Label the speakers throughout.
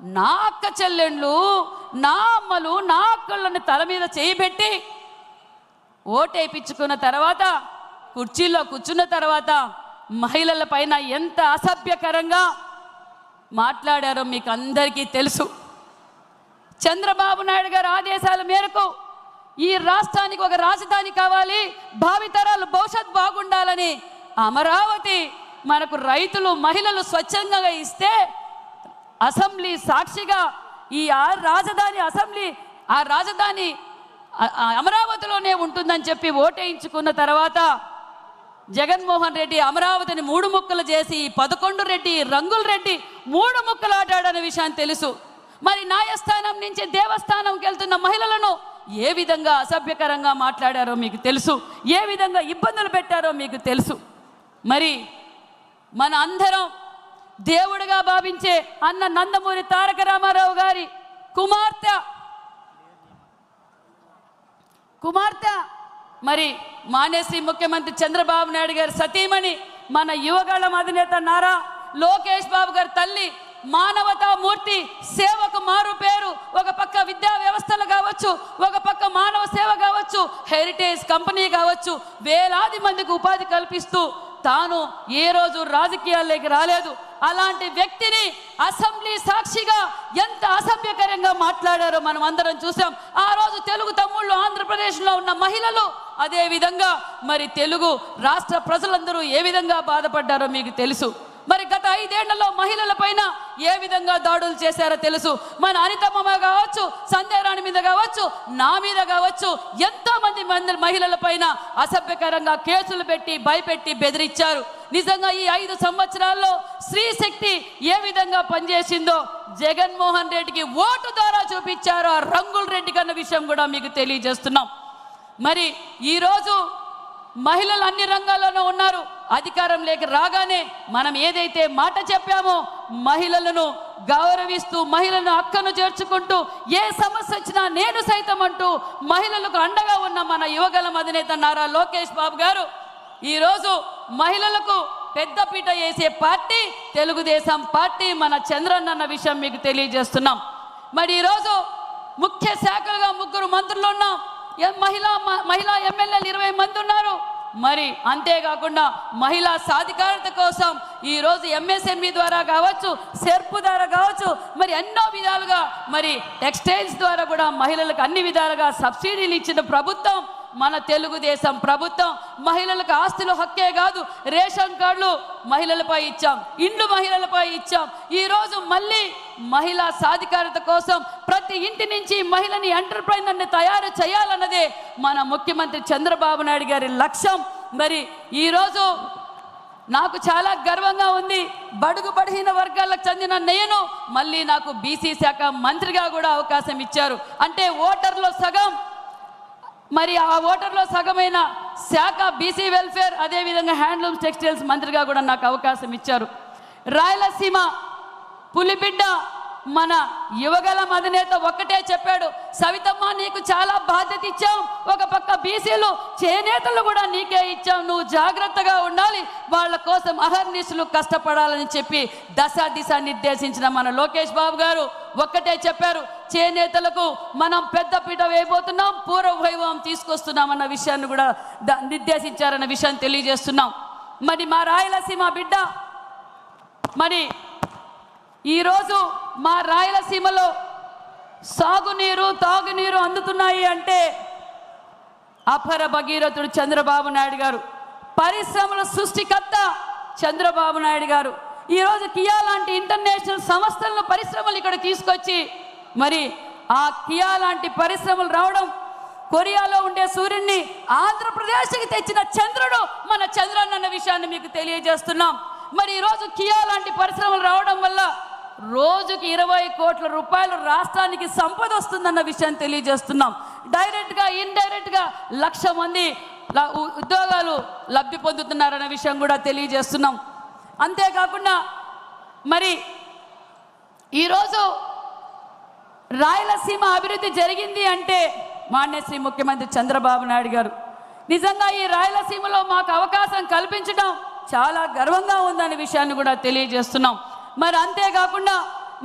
Speaker 1: నా అక్క చెల్లెండ్లు నా అమ్మలు నా అక్కళ్ళని తల మీద చేయిబెట్టి ఓటేపించుకున్న తర్వాత కుర్చీలో కూర్చున్న తర్వాత మహిళల పైన ఎంత అసభ్యకరంగా మాట్లాడారో మీకు అందరికీ తెలుసు. చంద్రబాబు నాయుడు గారు ఆదేశాల మేరకు ఈ రాష్ట్రానికి ఒక రాజధాని కావాలి భావితరాలు భవిష్యత్ బాగుండాలని అమరావతి మనకు రైతులు మహిళలు స్వచ్ఛందంగా ఇస్తే అసెంబ్లీ సాక్షిగా ఈ ఆ రాజధాని అసెంబ్లీ ఆ రాజధాని ఆ- అమరావతిలోనే ఉంటుందని చెప్పి ఓటేయించుకున్న తర్వాత జగన్మోహన్ రెడ్డి అమరావతిని మూడు ముక్కలు చేసి పదకొండు రెడ్డి రంగుల రెడ్డి మూడు ముక్కలు ఆడాడనే విషయాన్ని తెలుసు. మరి న్యాయస్థానం నుంచి దేవస్థానంకి వెళ్తున్న మహిళలను ఏ విధంగా అసభ్యకరంగా మాట్లాడారో మీకు తెలుసు ఏ విధంగా ఇబ్బందులు పెట్టారో మీకు తెలుసు. మరి మన అందరం దేవుడిగా భావించే అన్న నందమూరి తారక రామారావు గారి కుమార్తె. కుమార్తె. మరి మానేసి ముఖ్యమంత్రి చంద్రబాబు నాయుడు గారి సతీమణి మన యువగళం అధినేత నారా లోకేష్ బాబు గారి తల్లి మానవతా మూర్తి సేవకు మారు పేరు. ఒక పక్క విద్యా వ్యవస్థలు కావచ్చు ఒక పక్క మానవ సేవ కావచ్చు హెరిటేజ్ కంపెనీ కావచ్చు వేలాది మందికి ఉపాధి కల్పిస్తూ తాను ఏ రోజు రాజకీయాల్లోకి రాలేదు. అలాంటి వ్యక్తిని అసెంబ్లీ సాక్షిగా ఎంత అసభ్యకరంగా మాట్లాడారో మనం అందరం చూసాం. ఆ రోజు తెలుగు తమ్ముళ్ళు ఆంధ్రప్రదేశ్లో ఉన్న మహిళలు అదే విధంగా మరి తెలుగు రాష్ట్ర ప్రజలందరూ ఏ విధంగా బాధపడ్డారో మీకు తెలుసు. ఐదేళ్ళలో మహిళల పైన ఏ విధంగా దాడులు చేశారో తెలుసు. మన అనితమ్మ కావచ్చు సంధ్యారాణి మీద కావచ్చు నా మీద కావచ్చు ఎంతో మంది మహిళల పైన అసభ్యకరంగా కేసులు పెట్టి భయపెట్టి బెదిరించారు. నిజంగా ఈ ఐదు సంవత్సరాల్లో స్త్రీ శక్తి ఏ విధంగా పనిచేసిందో జగన్మోహన్ రెడ్డికి ఓటు ద్వారా చూపించారు. ఆ రంగుల రెడ్డి కన్న విషయం కూడా మీకు తెలియజేస్తున్నాం. మరి ఈరోజు మహిళలు అన్ని రంగాల్లోనూ ఉన్నారు. అధికారం లేక రాగానే మనం ఏదైతే మాట చెప్పామో మహిళలను గౌరవిస్తూ మహిళలను అక్కను చేర్చుకుంటూ ఏ సమస్య వచ్చినా నేను సైతం అంటూ మహిళలకు అండగా ఉన్న మన యువగలం అధినేత నారా లోకేష్ బాబు గారు ఈరోజు మహిళలకు పెద్దపీట వేసే పార్టీ తెలుగుదేశం పార్టీ మన చంద్రన్న అన్న విషయం మీకు తెలియజేస్తున్నాం. మరి ఈరోజు ముఖ్య శాఖలుగా ముగ్గురు మంత్రులు ఉన్నాం. మహిళా మ- మహిళా ఎమ్మెల్యేలు ఇరవై మంది ఉన్నారు. మరి అంతేకాకుండా మహిళా సాధికారత కోసం ఈరోజు ఎంఎస్ఎంఈ ద్వారా కావచ్చు సెర్పు ద్వారా కావచ్చు మరి ఎన్నో విధాలుగా మరి టెక్స్టైల్స్ ద్వారా కూడా మహిళలకు అన్ని విధాలుగా సబ్సిడీలు ఇచ్చిన ప్రభుత్వం మన తెలుగుదేశం ప్రభుత్వం మహిళలకు ఆస్తులు హక్కే కాదు. రేషన్ కార్డులు మహిళలపై ఇచ్చాం. ఇండ్లు మహిళలపై ఇచ్చాం. ఈరోజు మళ్ళీ మహిళా సాధికారత కోసం ప్రతి ఇంటి నుంచి మహిళని ఎంటర్ప్రైనర్ని తయారు చేయాలన్నదే మన ముఖ్యమంత్రి చంద్రబాబు నాయుడు గారి లక్ష్యం. మరి ఈరోజు నాకు చాలా గర్వంగా ఉంది. బడుగు బడిహీన వర్గాలకు చెందిన నేను మళ్ళీ నాకు బీసీ శాఖ మంత్రిగా కూడా అవకాశం ఇచ్చారు. అంటే ఓటర్లో సగం మరి ఆ ఓటర్లో సగమైన శాఖ బీసీ వెల్ఫేర్ అదేవిధంగా హ్యాండ్లూమ్స్ టెక్స్టైల్స్ మంత్రిగా కూడా నాకు అవకాశం ఇచ్చారు. రాయలసీమ పులిబిడ్డ మన యువగల అధినేత ఒక్కటే చెప్పాడు సవితమ్మ నీకు చాలా బాధ్యత ఇచ్చాం. ఒక పక్క బీసీలు చేనేతలు కూడా నీకే ఇచ్చాం. నువ్వు జాగ్రత్తగా ఉండాలి. వాళ్ళ కోసం అహర్నిశలు కష్టపడాలని చెప్పి దశ దిశ నిర్దేశించిన మన లోకేష్ బాబు గారు ఒక్కటే చెప్పారు చేనేతలకు మనం పెద్ద పీట వేయబోతున్నాం. పూర్వ వైభవం తీసుకొస్తున్నాం అన్న విషయాన్ని కూడా నిర్దేశించారన్న విషయాన్ని తెలియజేస్తున్నాం. మరి మా రాయలసీమ బిడ్డ మరి ఈరోజు మా రాయలసీమలో సాగునీరు తాగునీరు అందుతున్నాయి అంటే అపర భగీరథుడు చంద్రబాబు నాయుడు గారు పరిశ్రమల సృష్టికర్త చంద్రబాబు నాయుడు గారు. ఈరోజు కియా లాంటి ఇంటర్నేషనల్ సంస్థలను పరిశ్రమలు ఇక్కడ తీసుకొచ్చి మరి ఆ కియా లాంటి పరిశ్రమలు రావడం కొరియాలో ఉండే సూర్యుడిని ఆంధ్రప్రదేశ్కి తెచ్చిన చంద్రుడు మన చంద్రుడు అన్న విషయాన్ని మీకు తెలియజేస్తున్నాం. మరి ఈరోజు కియా లాంటి పరిశ్రమలు రావడం వల్ల రోజుకి ఇరవై కోట్ల రూపాయలు రాష్ట్రానికి సంపద వస్తుందన్న విషయాన్ని తెలియజేస్తున్నాం. డైరెక్ట్గా ఇండైరెక్ట్గా లక్ష మంది ఉద్యోగాలు లబ్ధి పొందుతున్నారన్న విషయం కూడా తెలియజేస్తున్నాం. అంతేకాకుండా మరి ఈరోజు రాయలసీమ అభివృద్ధి జరిగింది అంటే మాన్యశ్రీ ముఖ్యమంత్రి చంద్రబాబు నాయుడు గారు. నిజంగా ఈ రాయలసీమలో మాకు అవకాశం కల్పించడం చాలా గర్వంగా ఉందనే విషయాన్ని కూడా తెలియజేస్తున్నాం. మరి అంతేకాకుండా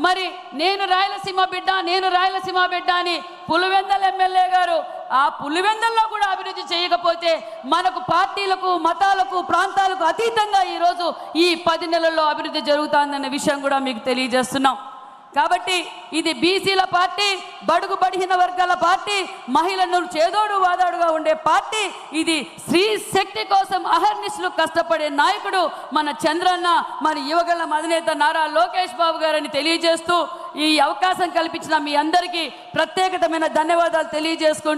Speaker 1: మరి నేను రాయలసీమ బిడ్డ నేను రాయలసీమ బిడ్డ అని పులివెందల ఎమ్మెల్యే గారు ఆ పులివెందల్లో కూడా అభివృద్ధి చేయకపోతే మనకు పార్టీలకు మతాలకు ప్రాంతాలకు అతీతంగా ఈరోజు ఈ పది నెలల్లో అభివృద్ధి జరుగుతుందన్న విషయం కూడా మీకు తెలియజేస్తున్నాం. కాబట్టి ఇది బీసీల పార్టీ బడుగు బడిహీన వర్గాల పార్టీ మహిళను చేదోడు వాదాడుగా ఉండే పార్టీ ఇది స్త్రీ శక్తి కోసం అహర్నిశలు కష్టపడే నాయకుడు మన చంద్రన్న మన యువగల అధినేత నారా లోకేష్ బాబు గారని తెలియజేస్తూ ఈ అవకాశం కల్పించిన మీ అందరికీ ప్రత్యేకతమైన ధన్యవాదాలు తెలియజేసుకుంటూ